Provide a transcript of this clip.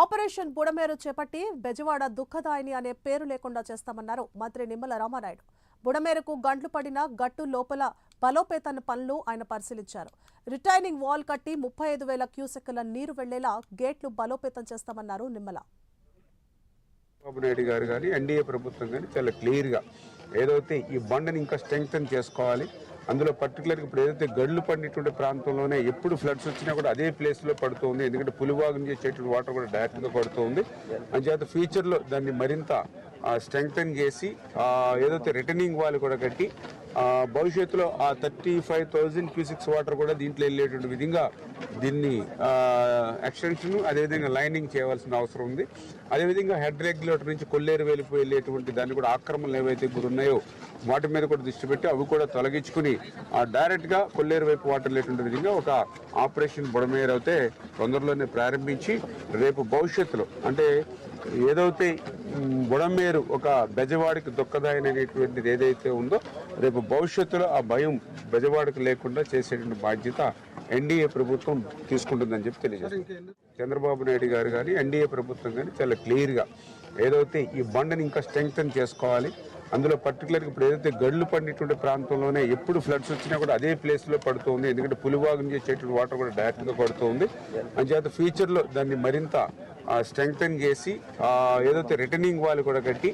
Operation Budameru చేపట్టి బెజవాడ దుఃఖదాయిని అనే పేరు లేకుండా చేస్తామన్నారు మంత్రి నిమ్మల రామానాయుడు. బుడమేరకు గంట్లు పడిన గట్టు లోపల బలోపేతన పనులు ఆయన పరిశీలించారు. రిటైనింగ్ వాల్ కట్టి ముప్పై ఐదు వేల క్యూసెక్కుల నీరు వెళ్ళేలా గేట్లు బలోపేతం చేస్తామన్నారు నిమ్మల. చంద్రబాబు నాయుడు గారు కానీ ఎన్డీఏ ప్రభుత్వం కానీ చాలా క్లియర్గా ఏదైతే ఈ బండని ఇంకా స్ట్రెంగ్తన్ చేసుకోవాలి అందులో పర్టికులర్గా ఇప్పుడు ఏదైతే గడ్లు పడినటువంటి ప్రాంతంలోనే ఎప్పుడు ఫ్లడ్స్ వచ్చినా కూడా అదే ప్లేస్లో పడుతుంది. ఎందుకంటే పులివాగు నుంచి వచ్చేటువంటి వాటర్ కూడా డైరెక్ట్గా పడుతుంది. అంచేత ఫ్యూచర్లో దాన్ని మరింత స్ట్రెంగ్తన్ చేసి ఏదైతే రిటర్నింగ్ వాళ్ళు కూడా కట్టి భవిష్యత్తులో ఆ thirty five thousand cusecs water కూడా దీంట్లో వెళ్ళేటువంటి విధంగా దీన్ని ఎక్స్టెన్షన్ అదేవిధంగా లైనింగ్ చేయవలసిన అవసరం ఉంది. అదేవిధంగా హెడ్ రెగ్యులేటర్ నుంచి కొల్లేరు వెళ్ళిపో వెళ్ళేటువంటి దాన్ని కూడా ఆక్రమణలు ఏవైతే గురున్నాయో వాటి మీద కూడా దృష్టి పెట్టి అవి కూడా తొలగించుకుని ఆ, డైరెక్ట్గా కొల్లేరు వైపు వాటర్ లేటువంటి విధంగా ఒక ఆపరేషన్ బుడమేరు అయితే తొందరలోనే ప్రారంభించి రేపు భవిష్యత్తులో అంటే ఏదైతే బుడమేరు ఒక బెజవాడికి దుఃఖదాయనటువంటిది ఏదైతే ఉందో రేపు భవిష్యత్తులో ఆ భయం బెజవాడికి లేకుండా చేసేటువంటి బాధ్యత ఎన్డీఏ ప్రభుత్వం తీసుకుంటుందని చెప్పి తెలియజేస్తుంది. చంద్రబాబు నాయుడు గారు కానీ ఎన్డీఏ ప్రభుత్వం కానీ చాలా క్లియర్గా ఏదైతే ఈ బండని ఇంకా స్ట్రెంగ్తన్ చేసుకోవాలి అందులో పర్టికులర్గా ఇప్పుడు ఏదైతే గడ్లు పడినటువంటి ప్రాంతంలోనే ఎప్పుడు ఫ్లడ్స్ వచ్చినా కూడా అదే ప్లేస్లో పడుతుంది. ఎందుకంటే పులివాగు నుంచి వాటర్ కూడా డైరెక్ట్గా పడుతుంది. అంచేత ఫ్యూచర్లో దాన్ని మరింత స్ట్రెంగ్తన్ చేసి ఏదైతే రిటర్నింగ్ వాళ్ళు కూడా కట్టి